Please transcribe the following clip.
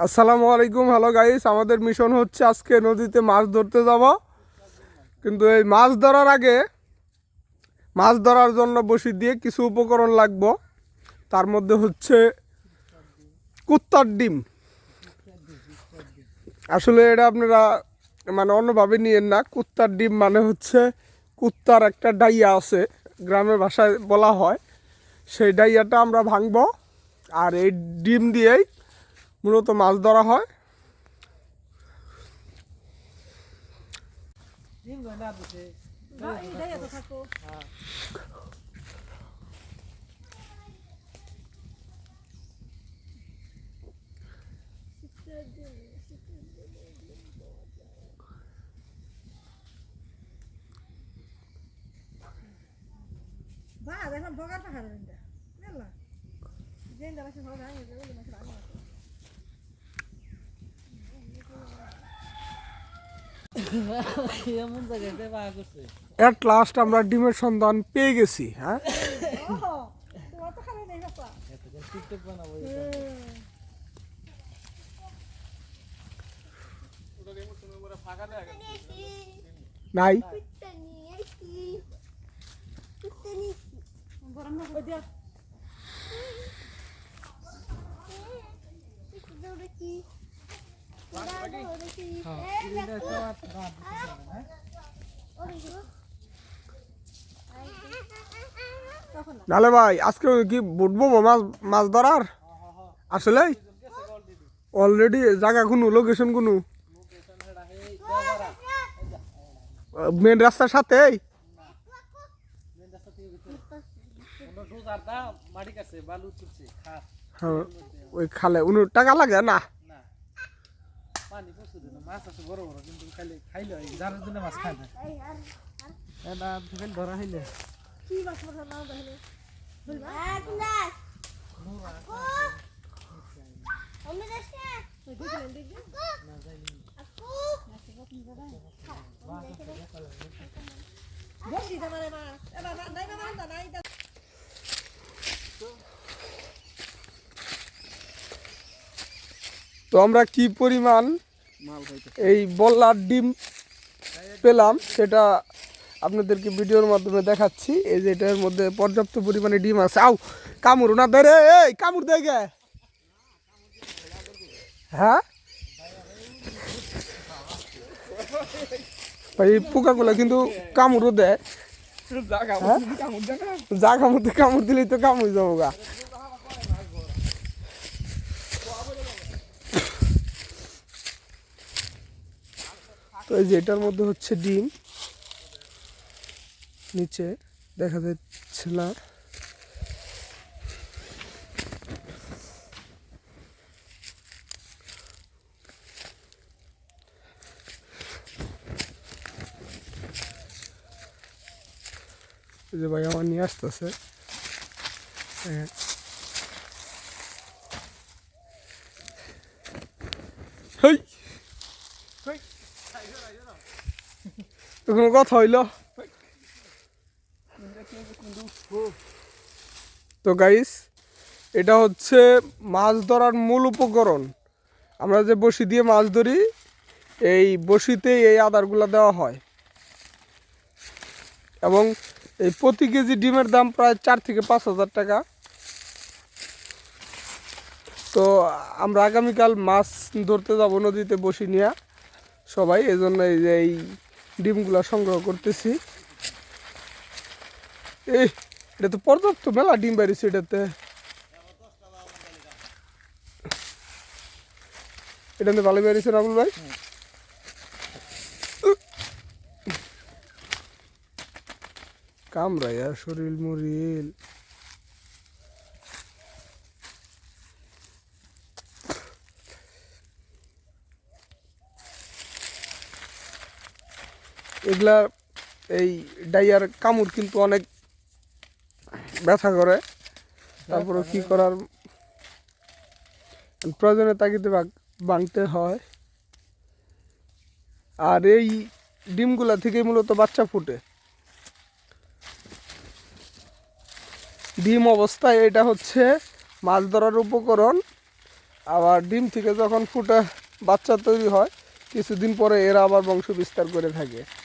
আসসালামু আলাইকুম hello guys আমাদের মিশন হচ্ছে আজকে নদীতে মাছ ধরতে যাব। কিন্তু এই মাছ ধরার আগে, মাছ ধরার জন্য বসি দিয়ে কিছু উপকরণ লাগবো। তার মধ্যে হচ্ছে কুত্তার ডিম। আসলে এটা আপনারা মানে অন্যভাবে নিয়েন না, কুত্তার ডিম মানে হচ্ছে কুত্তার একটা ডাইয়া আছে, গ্রামের ভাষায় বলা হয়। সেই ডাইয়াটা আমরা ভাঙবো, আর এই ডিম দিয়েই মূলত মাছ ধরা হয় Va, dejan bogar pájaro, linda. Mira. Linda, vas a at last আমরা ডিমের সন্ধান পেয়ে গেছি হ্যাঁ? নেই বাবা এতক্ষণ টিকটক বানাবো নাই গরম না করে দিয়া নালে ভাই আজকে কি বুটবো মাছ মাছ ধরার? আসলে অলরেডি জায়গা কোনো লোকেশন কোনো? মেন রাস্তার সাথে হ্যাঁ, ওই খালে। উনি টাকা লাগে না? পানি প্রচুর না মাছ আছে বড় বড় কিন্তু খালি খাইলে হয় যার জন্য মাছ খায় না। এটা খালি ধরা খাইলে কি বাস মশা নাও তাহলে দেখলেন তোমার মাছ। এবার নাই বাবা নাই তো আমরা কি পরিমাণ এই বল্লার ডিম পেলাম সেটা আপনাদেরকে ভিডিওর মাধ্যমে দেখাচ্ছি। এই যে এটার মধ্যে পর্যাপ্ত পরিমাণে ডিম আছে। আও কামড় না ধরে এই কামড় দেয় গে। হ্যাঁ? ভাই পোকাগুলো কিন্তু কামড়ও দেয়। হ্যাঁ? যা কামড় কামড় দিলেই তো কামড় যাব গা। তো এই যে এটার মধ্যে হচ্ছে ডিম। নিচে দেখা যাচ্ছে না। যে ভাই আমার নিয়ে আসতেছে। হ্যাঁ। কোনো কথা হইল? তো গাইস এটা হচ্ছে মাছ ধরার মূল উপকরণ। আমরা যে বসি দিয়ে মাছ ধরি, এই বসিতেই এই আদারগুলো দেওয়া হয়। এবং এই প্রতি কেজি ডিমের দাম প্রায় চার থেকে পাঁচ হাজার টাকা। তো আমরা আগামীকাল মাছ ধরতে যাব নদীতে বসি নিয়ে। সবাই এই জন্য এই যে এই ডিমগুলো সংগ্রহ করতেছি। এই, এটা তো পর্যাপ্ত মেলা ডিম বেরিয়েছে এটাতে। এটা এটাতে ভালো বেরিয়েছে রাহুল ভাই। কামড়াইয়া শরীর মরিল। এগুলা এই ডাইয়ার কামড় কিন্তু অনেক ব্যথা করে। তারপরে কি করার? প্রয়োজনে ভাগ- ভাঙতে হয়। আর এই ডিমগুলা থেকে মূলত বাচ্চা ফুটে। ডিম অবস্থায় এটা হচ্ছে মাছ ধরার উপকরণ। আবার ডিম থেকে যখন ফুটে বাচ্চা তৈরি হয়, কিছুদিন পরে এরা আবার বংশ বিস্তার করে থাকে।